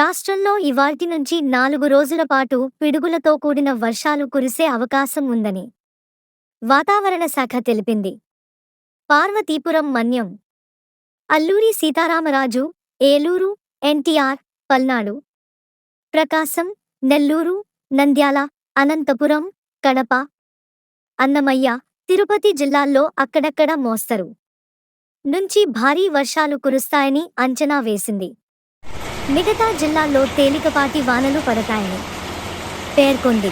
రాష్ట్రంలో ఇవాల్టి నుంచి నాలుగు రోజుల పాటు పిడుగులతో కూడిన వర్షాలు కురిసే అవకాశం ఉందని వాతావరణ శాఖ తెలిపింది. పార్వతీపురం మన్యం. అల్లూరి సీతారామరాజు ఏలూరు ఎన్టీఆర్ పల్నాడు. ప్రకాశం నెల్లూరు నంద్యాల అనంతపురం కడప. అన్నమయ్య తిరుపతి జిల్లాల్లో అక్కడక్కడ మోస్తరు. నుంచి భారీ వర్షాలు కురుస్తాయని అంచనా వేసింది. మిగతా జిల్లాల్లో తేలికపాటి వానలు పడతాయని పేర్కొంది.